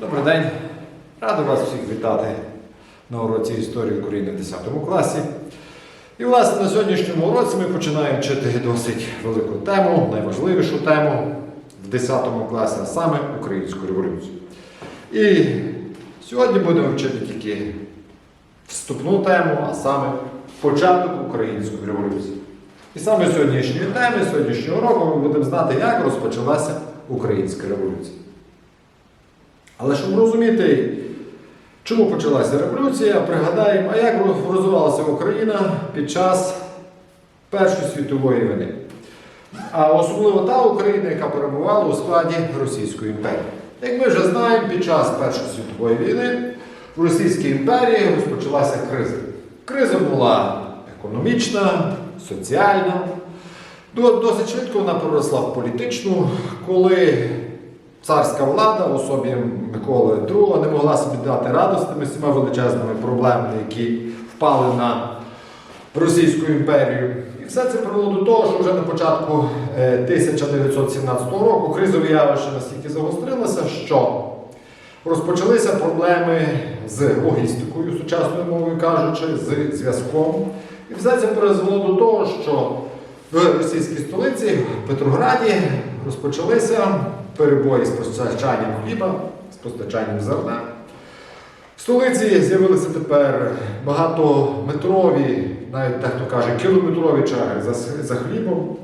Добрий день. Радий вас всіх вітати на уроці історії України в 10 класі. І, власне, на сьогоднішньому уроці ми починаємо вчити досить велику тему, найважливішу тему в 10 класі, а саме Українську революцію. І сьогодні будемо вчити тільки вступну тему, а саме початок Української революції. І саме сьогоднішньої теми, сьогоднішнього року ми будемо знати, як розпочалася Українська революція. Але щоб розуміти, чому почалася революція, пригадаємо, а як розвивалася Україна під час Першої світової війни. А особливо та Україна, яка перебувала у складі Російської імперії. Як ми вже знаємо, під час Першої світової війни в Російській імперії розпочалася криза. Криза була економічна, соціальна. Досить швидко вона переросла в політичну, коли царська влада в особі Миколи II не могла собі дати раду з тими всіма величезними проблемами, які впали на Російську імперію. І все це привело до того, що вже на початку е, 1917 року кризове явище настільки загострилося, що розпочалися проблеми з логістикою, сучасною мовою кажучи, з зв'язком. І все це призвело до того, що в російській столиці в Петрограді розпочалися перебої з постачанням хліба, з постачанням зерна. В столиці з'явилися тепер багатометрові, навіть дехто каже, кілометрові черги за, за хлібом.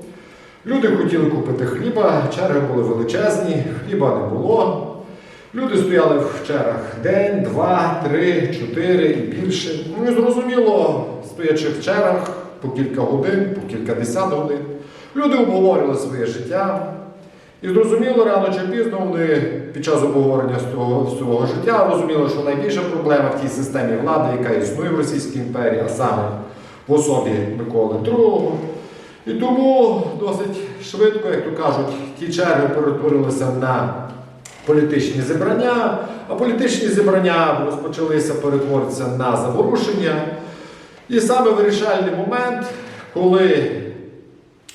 Люди хотіли купити хліба, черги були величезні, хліба не було. Люди стояли в чергах день, два, три, чотири і більше. Ну і зрозуміло, стоячи в чергах по кілька годин, по кількадесят годин, люди обговорювали своє життя. І зрозуміло, рано чи пізно вони під час обговорення свого, життя розуміли, що найбільша проблема в тій системі влади, яка існує в Російській імперії, а саме в особі Миколи II. І тому досить швидко, як то кажуть, ті черги перетворилися на політичні зібрання, а політичні зібрання розпочалися перетворитися на заворушення. І саме вирішальний момент, коли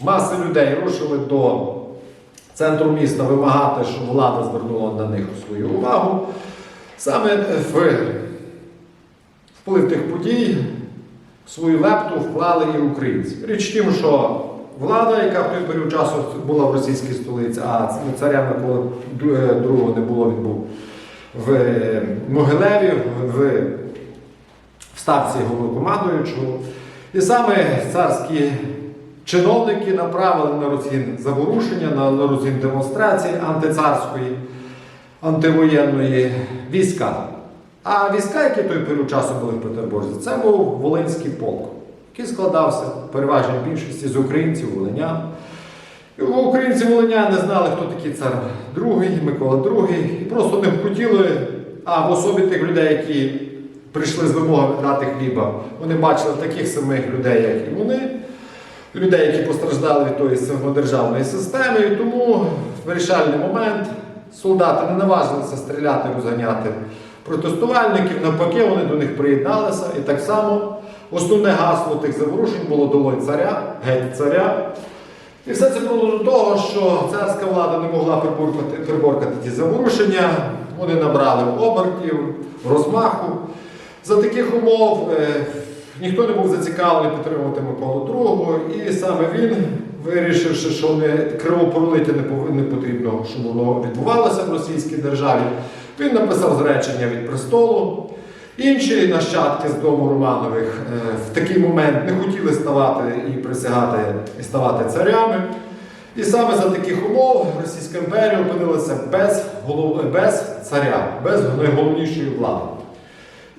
маси людей рушили до центру міста вимагати, щоб влада звернула на них свою увагу, саме вплив тих подій свою лепту вклали і українці. Річ в тім, що влада, яка в той період часу була в російській столиці, а царя Миколи II не було, він був в Могилеві, в ставці головнокомандуючого. І саме царські чиновники направили на Росін заворушення, на, Росін демонстрації антицарської, антивоєнної війська. А війська, які той період часу були в Петербурзі, це був Волинський полк, який складався в переважній більшості з українців, волинян. Українці волиняни не знали, хто такий цар другий, Микола II, і просто не хотіли, а в особі тих людей, які прийшли з вимогами дати хліба, вони бачили таких самих людей, як і вони, людей, які постраждали від тої самодержавної системи. І тому в вирішальний момент солдати не наважилися стріляти, розганяти протестувальників, навпаки, вони до них приєдналися. І так само основне гасло тих заворушень було долой царя, геть царя. І все це було до того, що царська влада не могла приборкати, приборкати ті заворушення, вони набрали обертів, розмаху. За таких умов е, ніхто не був зацікавлений підтримувати Миколу II, і саме він, вирішивши, що не кривопролиття не не потрібно, щоб воно відбувалося в російській державі, він написав зречення від престолу. Інші нащадки з дому Романових е, в такий момент не хотіли ставати і присягати і ставати царями. І саме за таких умов Російська імперія опинилася без, голов... без царя, без найголовнішої влади.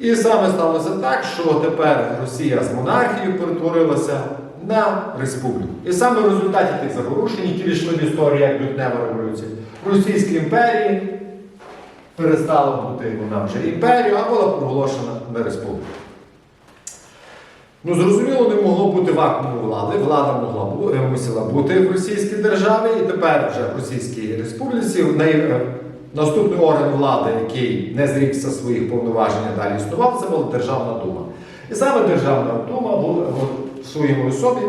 І саме сталося так, що тепер Росія з монархією перетворилася на республіку. І саме в результаті тих заворушень, які війшли в історію як лютнева революція, в Російській імперії перестала бути вона вже імперією, а була проголошена на республіку. Ну, зрозуміло, не могло бути вакууму влади. Влада могла бу- е, мусила бути в російській державі, і тепер вже в Російській Республіці е, наступний орган влади, який не зрікся своїх повноважень далі існував, це була Державна Дума. І саме Державна Дума була в своїй особі,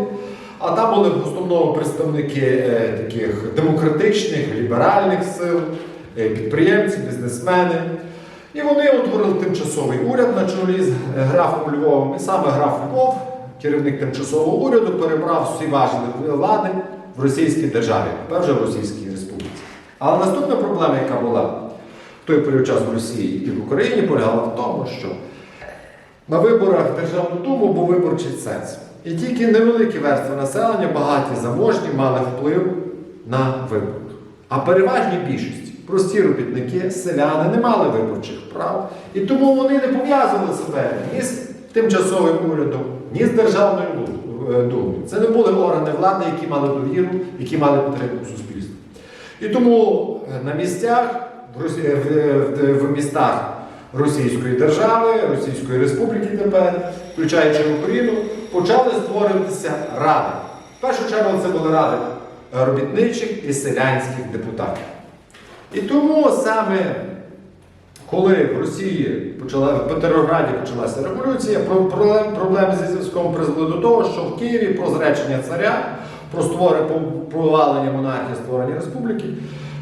а там були в основному представники е, таких демократичних, ліберальних сил, е, підприємці, бізнесмени. І вони утворили тимчасовий уряд на чолі з графом Львовим. І саме граф Львов, керівник тимчасового уряду, перебрав всі важливі влади в російській державі, тепер вже в Російській. Але наступна проблема, яка була в той період часу в Росії і в Україні, полягала в тому, що на виборах Державну Думу був виборчий ценз. І тільки невеликі верстви населення, багаті заможні, мали вплив на вибори. А переважній більшості, прості робітники, селяни не мали виборчих прав. І тому вони не пов'язували себе ні з тимчасовим урядом, ні з Державною е, Думою. Це не були органи влади, які мали довіру, які мали підтримку суспільства. І тому е, на місцях, в, Росі... в, містах Російської держави, Російської Республіки тепер, включаючи Україну, почали створюватися ради. В першу чергу це були ради робітничих і селянських депутатів. І тому саме коли в Росії почала в Петрограді почалася революція, про- проблеми зі зв'язком призвели до того, що в Києві про зречення царя, про створення провалення монархії, створення республіки.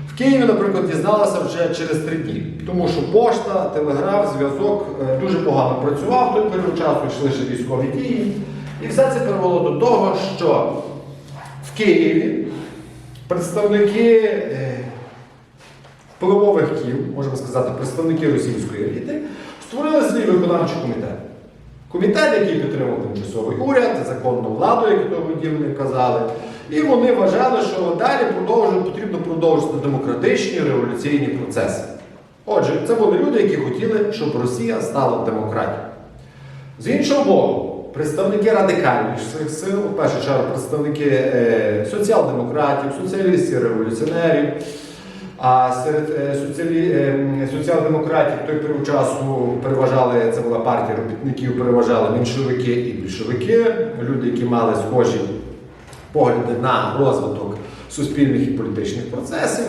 В Києві, наприклад, дізналася вже через три дні, тому що пошта, телеграф, зв'язок е, дуже погано працював той період часу, йшли ще військові дії. І все це привело до того, що в Києві представники е, впливових кіл, можемо сказати, представники російської еліти, створили свій виконавчий комітет. Комітет, який підтримав тимчасовий уряд, законну владу, як тоді вони казали. І вони вважали, що далі потрібно продовжити демократичні революційні процеси. Отже, це були люди, які хотіли, щоб Росія стала демократією. З іншого боку, представники радикальніших сил, в першу чергу представники е, соціал-демократів, соціалістів, революціонерів, а серед е, е, соціал-демократів той період часу переважали, це була партія робітників, переважали меншовики і більшовики, люди, які мали схожі погляди на розвиток суспільних і політичних процесів.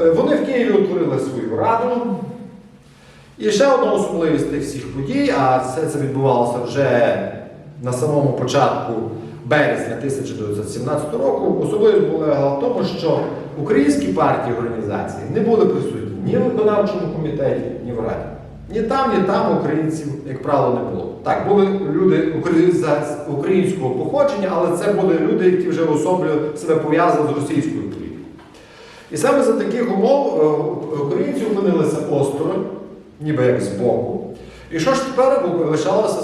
Е, Вони в Києві утворили свою раду. І ще одна особливість тих всіх подій, а все це відбувалося вже на самому початку березня 1917 року. Особливість була в тому, що українські партії організації не були присутні ні в виконавчому комітеті, ні в раді. Ні там, ні там українців, як правило, не було. Так, були люди українського походження, але це були люди, які вже особливо себе пов'язали з російською політикою. І саме за таких умов е, українці опинилися осторонь, ніби як збоку. І що ж тепер лишалося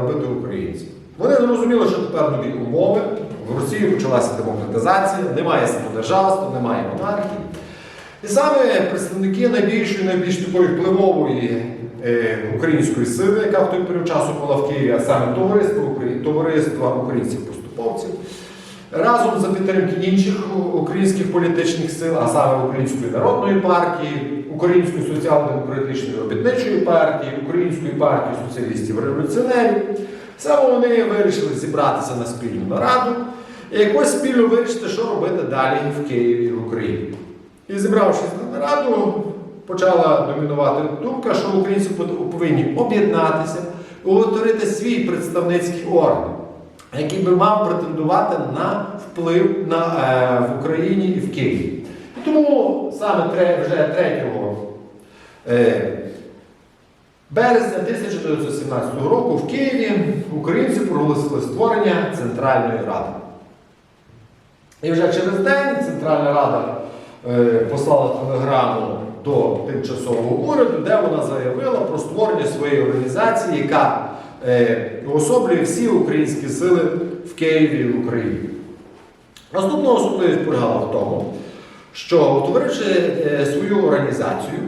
робити українці? Вони зрозуміли, що тепер нові умови. В Росії почалася демократизація, немає самодержавства, немає монархії. І саме представники найбільшої, найбільш такої впливової е, української сили, яка в той період часу була в Києві, а саме товариство, товариства українців-поступовців, разом за підтримки інших українських політичних сил, а саме Української народної партії, Української соціал-демократичної робітничої партії, Української партії соціалістів-революціонерів, саме вони вирішили зібратися на спільну нараду і якось спільно вирішити, що робити далі в Києві і в Україні. І зібравшись на нараду, почала домінувати думка, що українці повинні об'єднатися, утворити свій представницький орган, який би мав претендувати на вплив на, е, в Україні і в Києві. І тому саме вже 3 е, березня 1917 року в Києві українці проголосили створення Центральної Ради. І вже через день Центральна Рада е, послала телеграму до тимчасового уряду, де вона заявила про створення своєї організації, яка е, уособлює всі українські сили в Києві і в Україні. Наступна особливість полягала в тому, що утворивши е, свою організацію,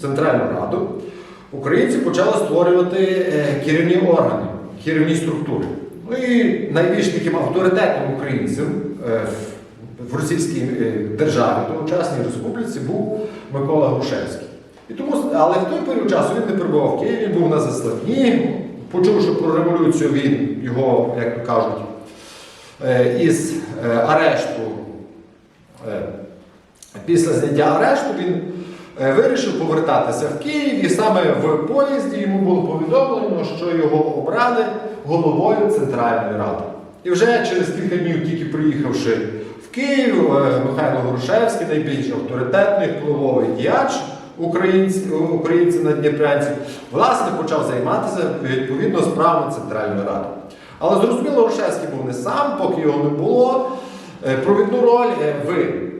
Центральну Раду, українці почали створювати е, керівні органи, керівні структури. Ну і найбільш таким авторитетним українцем е, в- російській е, державі, тогочасній республіці, був Микола Грушевський. І тому, але в той період часу він не перебував в Києві, він був на засланні. Почувши про революцію, він його, як то кажуть, із арешту, після зняття арешту, він вирішив повертатися в Київ, і саме в поїзді йому було повідомлено, що його обрали головою Центральної Ради. І вже через кілька днів, тільки приїхавши в Києві е, Михайло Грушевський, найбільш авторитетний впливовий діяч українців, на Дніпрянців, власне почав займатися відповідно справами Центральної Ради. Але зрозуміло, Грушевський був не сам, поки його не було. Е, Провідну роль е, в Е,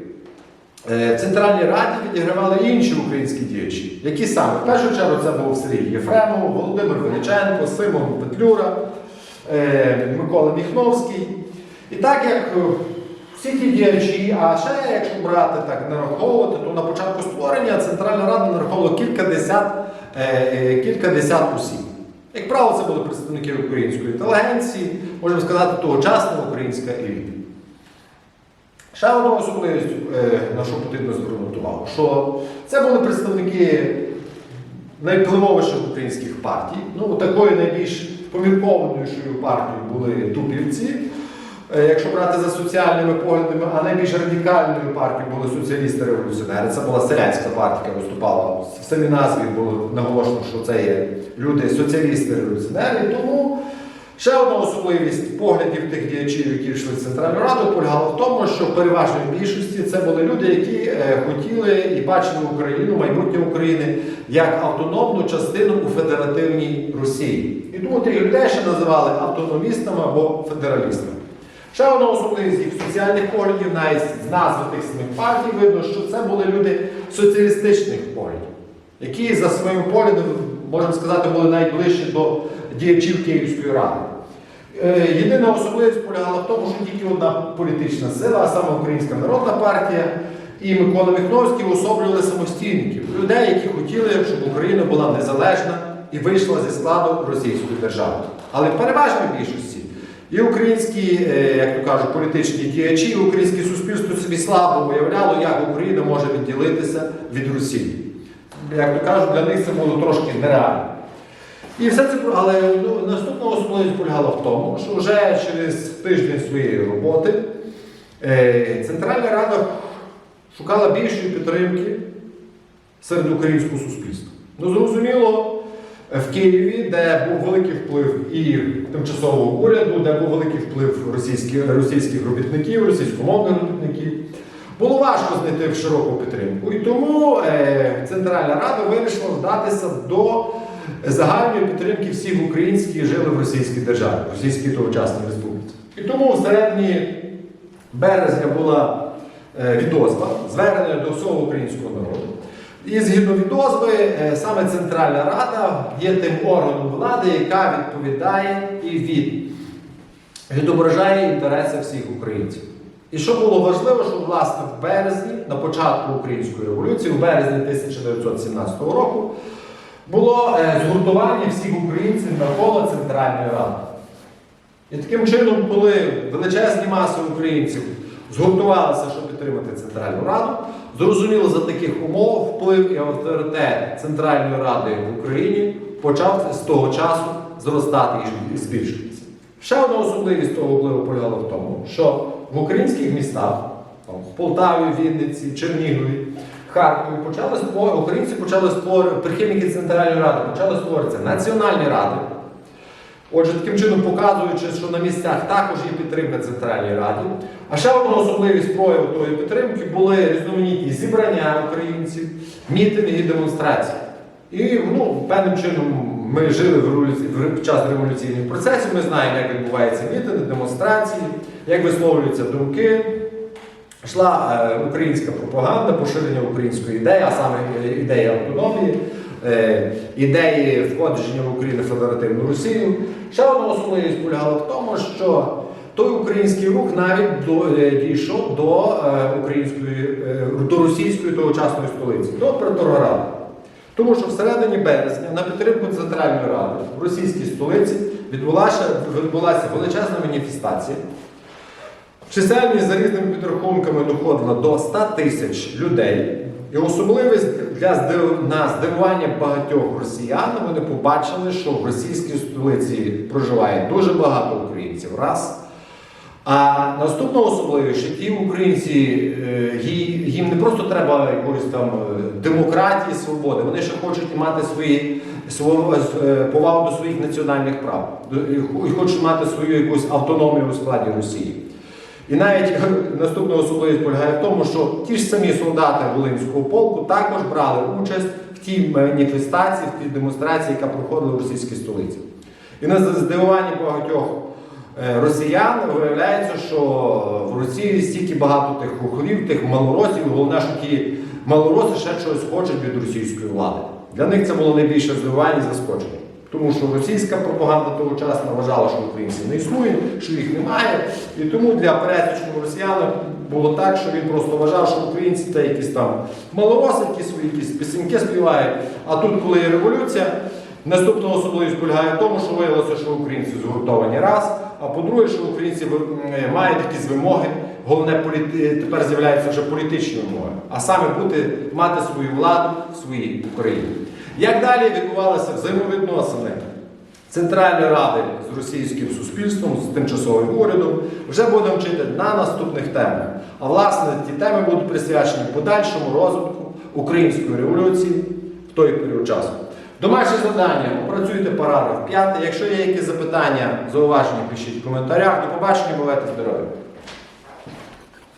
В Центральній Раді відігравали інші українські діячі, які саме в першу чергу це був Сергій Єфремов, Володимир Величенко, Симон Петлюра, е, Микола Міхновський. І так як е, всі ті діячі, а ще якщо брати так нараховувати, то на початку створення Центральна Рада нараховувала кілька десят, е, е, кілька осіб. Як правило, це були представники української інтелігенції, можемо сказати, тогочасна українська еліта. Ще одна особливість, е, на що потрібно звернути увагу, що це були представники найвпливовіших українських партій. Ну, такою найбільш поміркованішою партією були тупівці, е, якщо брати за соціальними поглядами, а найбільш радикальною партією були соціалісти-революціонери. Це була селянська партія, яка виступала в самій назві було наголошено, що це є люди соціалісти-революціонери. Тому Ще одна особливість поглядів тих діячів, які йшли в Центральну Раду, полягала в тому, що в переважній більшості це були люди, які е, хотіли і бачили Україну, майбутнє України як автономну частину у федеративній Росії. І тому тих людей ще називали автономістами або федералістами. Ще одна особливість їх соціальних поглядів, навіть з назви тих самих партій, видно, що це були люди соціалістичних поглядів, які за своїм поглядом, можемо сказати, були найближчі до діячів Київської ради. Е, Єдина особливість полягала в тому, що тільки одна політична сила, а саме Українська Народна партія і Микола Міхновський особлювали самостійників, людей, які хотіли, щоб Україна була незалежна і вийшла зі складу Російської держави. Але в переважній більшості і українські, е, як то кажуть, політичні діячі, і українське суспільство собі слабо уявляло, як Україна може відділитися від Росії. Як то кажуть, для них це було трошки нереально. І все це, але ну, наступна особливість полягала в тому, що вже через тиждень своєї роботи е, Центральна Рада шукала більшої підтримки серед українського суспільства. Ну, зрозуміло, в Києві, де був великий вплив і тимчасового уряду, де був великий вплив російських, російських робітників, російськомовних робітників, було важко знайти широку підтримку. І тому е, Центральна Рада вирішила вдатися до загальної підтримки всіх українських, які жили в російській державі, в російській тогочасній республіці. І тому в середині березня була е, відозва, звернення до всього українського народу. І згідно відозви, е, саме Центральна Рада є тим органом влади, яка відповідає і від, відображає інтереси всіх українців. І що було важливо, що власне в березні, на початку української революції, в березні 1917 року, було е, згуртування всіх українців навколо Центральної Ради. І таким чином, коли величезні маси українців згуртувалися, щоб підтримати Центральну Раду, зрозуміло, за таких умов вплив і авторитет Центральної Ради в Україні почав з того часу зростати і збільшуватися. Ще одна особливість того впливу полягала в тому, що в українських містах, в Полтаві, Вінниці, Чернігові, Харкові, почали створювати, українці почали створювати, прихильники Центральної Ради почали створюватися національні ради. Отже, таким чином показуючи, що на місцях також є підтримка Центральній Раді. А ще одна особливість прояву тої підтримки були різноманітні зібрання українців, мітинги і демонстрації. І ну, певним чином ми жили в, революці... в час революційних процесів, ми знаємо, як відбуваються мітинги, демонстрації, як висловлюються думки. Йшла е, українська пропаганда, поширення української ідеї, а саме е, ідеї автономії, е, ідеї входження в Україну Федеративну Росію. Ще одна особливість полягала в тому, що той український рух навіть дійшов до української, до російської тогочасної столиці, до Петрограда. Тому що всередині березня на підтримку Центральної Ради в російській столиці відбулася, відбулася величезна маніфестація. Чисельність за різними підрахунками доходила до 100 тисяч людей. І особливість для здив... на здивування багатьох росіян вони побачили, що в російській столиці проживає дуже багато українців. Раз. А наступна особливість, що ті українці, е, їм не просто треба якоїсь там е, демократії, свободи, вони ще хочуть мати свої е, повагу до своїх національних прав, і хочуть мати свою якусь автономію у складі Росії. І навіть наступна особливість полягає в тому, що ті ж самі солдати Волинського полку також брали участь в тій маніфестації, в тій демонстрації, яка проходила в російській столиці. І на здивування багатьох е, росіян виявляється, що в Росії стільки багато тих хухолів, тих малоросів, головне, що ті малороси ще щось хочуть від російської влади. Для них це було найбільше здивування і заскочення. Тому що російська пропаганда тогочасна вважала, що українців не існує, що їх немає. І тому для пересічного росіяна було так, що він просто вважав, що українці це якісь там малороси, які свої якісь пісеньки співають. А тут, коли є революція, наступна особливість полягає в тому, що виявилося, що українці згуртовані раз. А по-друге, що українці мають якісь вимоги. Головне, тепер з'являються вже політичні вимоги, а саме бути, мати свою владу в своїй Україні. Як далі відбувалися взаємовідносини Центральної ради з російським суспільством, з тимчасовим урядом, вже будемо вчити на наступних темах. А власне ті теми будуть присвячені подальшому розвитку української революції в той період часу. Домашнє завдання опрацюйте параграф 5. Якщо є якісь запитання, зауваження, пишіть в коментарях. До побачення, бувайте здорові!